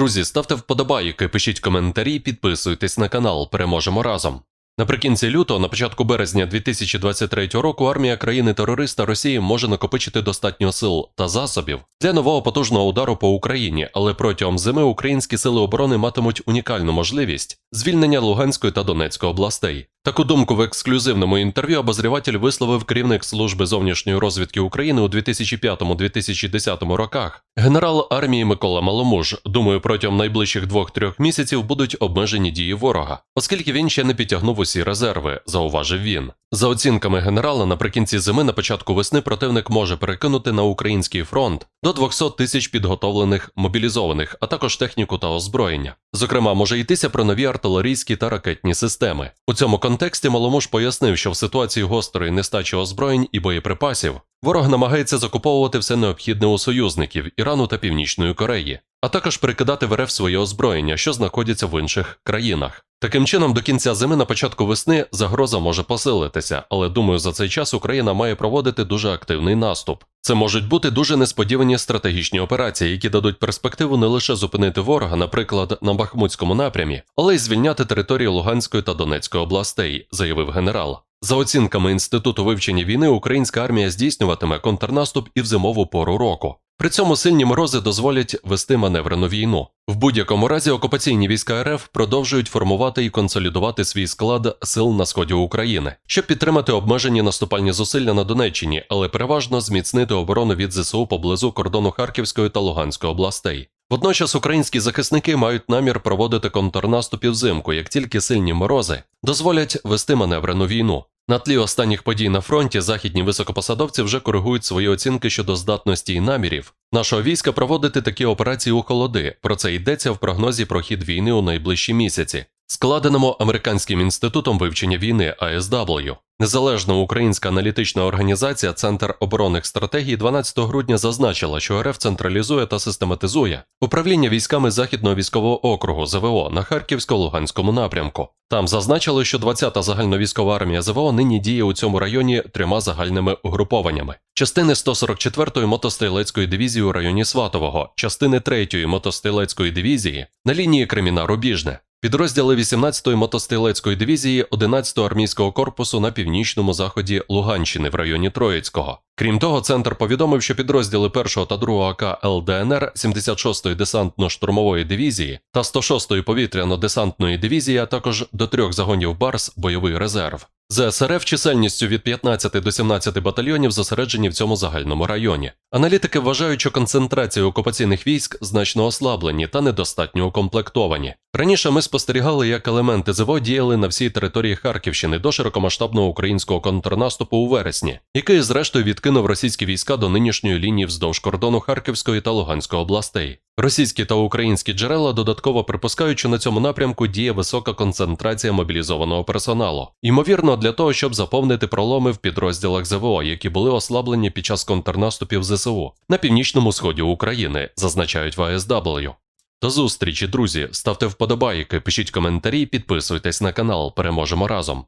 Друзі, ставте вподобайки, пишіть коментарі, підписуйтесь на канал. Переможемо разом. Наприкінці лютого, на початку березня 2023 року, армія країни-терориста Росії може накопичити достатньо сил та засобів для нового потужного удару по Україні, але протягом зими українські сили оборони матимуть унікальну можливість звільнення Луганської та Донецької областей. Таку думку в ексклюзивному інтерв'ю обозріватель висловив керівник служби зовнішньої розвідки України у 2005-2010 роках. Генерал армії Микола Маломуж. Думаю, протягом найближчих двох-трьох місяців будуть обмежені дії ворога, оскільки він ще не підтягнув усі резерви, зауважив він. За оцінками генерала, наприкінці зими на початку весни противник може перекинути на український фронт до 200 тисяч підготовлених мобілізованих, а також техніку та озброєння. Зокрема, може йтися про нові артилерійські та ракетні системи. У цьому контексті Маломуш пояснив, що в ситуації гострої нестачі озброєнь і боєприпасів ворог намагається закуповувати все необхідне у союзників Ірану та Північної Кореї, а також перекидати в РФ своє озброєння, що знаходяться в інших країнах. Таким чином, до кінця зими на початку весни загроза може посилитися, але думаю, за цей час Україна має проводити дуже активний наступ. Це можуть бути дуже несподівані стратегічні операції, які дадуть перспективу не лише зупинити ворога, наприклад, на Бахмутському напрямі, але й звільняти території Луганської та Донецької областей, заявив генерал. За оцінками Інституту вивчення війни, українська армія здійснюватиме контрнаступ і в зимову пору року. При цьому сильні морози дозволять вести маневрену війну. В будь-якому разі окупаційні війська РФ продовжують формувати і консолідувати свій склад сил на сході України, щоб підтримати обмежені наступальні зусилля на Донеччині, але переважно зміцнити оборону від ЗСУ поблизу кордону Харківської та Луганської областей. Водночас українські захисники мають намір проводити контрнаступ взимку, як тільки сильні морози дозволять вести маневрену війну. На тлі останніх подій на фронті західні високопосадовці вже коригують свої оцінки щодо здатності і намірів нашого війська проводити такі операції у холоди. Про це йдеться в прогнозі про хід війни у найближчі місяці, складеному американським інститутом вивчення війни ASW. Незалежна українська аналітична організація Центр оборонних стратегій 12 грудня зазначила, що РФ централізує та систематизує управління військами Західного військового округу ЗВО на Харківсько-Луганському напрямку. Там зазначили, що 20-та загальновійськова армія ЗВО нині діє у цьому районі трьома загальними угрупованнями: частини 144-ї мотострілецької дивізії у районі Сватового, частини 3-ї мотострілецької дивізії на лінії Креміна Рубіжне. Підрозділи 18-ї мотострілецької дивізії 11-го армійського корпусу на північному заході Луганщини в районі Троїцького. Крім того, центр повідомив, що підрозділи 1-го та 2-го АК ЛДНР 76-ї десантно-штурмової дивізії та 106-ї повітряно-десантної дивізії, а також до трьох загонів БАРС бойовий резерв. ЗСРФ чисельністю від 15 до 17 батальйонів зосереджені в цьому загальному районі. Аналітики вважають, що концентрація окупаційних військ значно ослаблені та недостатньо укомплектовані. Раніше ми спостерігали, як елементи ЗВО діяли на всій території Харківщини до широкомасштабного українського контрнаступу у вересні, який, зрештою, відкинув російські війська до нинішньої лінії вздовж кордону Харківської та Луганської областей. Російські та українські джерела додатково припускають, що на цьому напрямку діє висока концентрація мобілізованого персоналу, ймовірно, для того, щоб заповнити проломи в підрозділах ЗВО, які були ослаблені під час контрнаступів ЗСУ на північному сході України, зазначають в АСW. До зустрічі, друзі! Ставте вподобайки, пишіть коментарі, підписуйтесь на канал. Переможемо разом.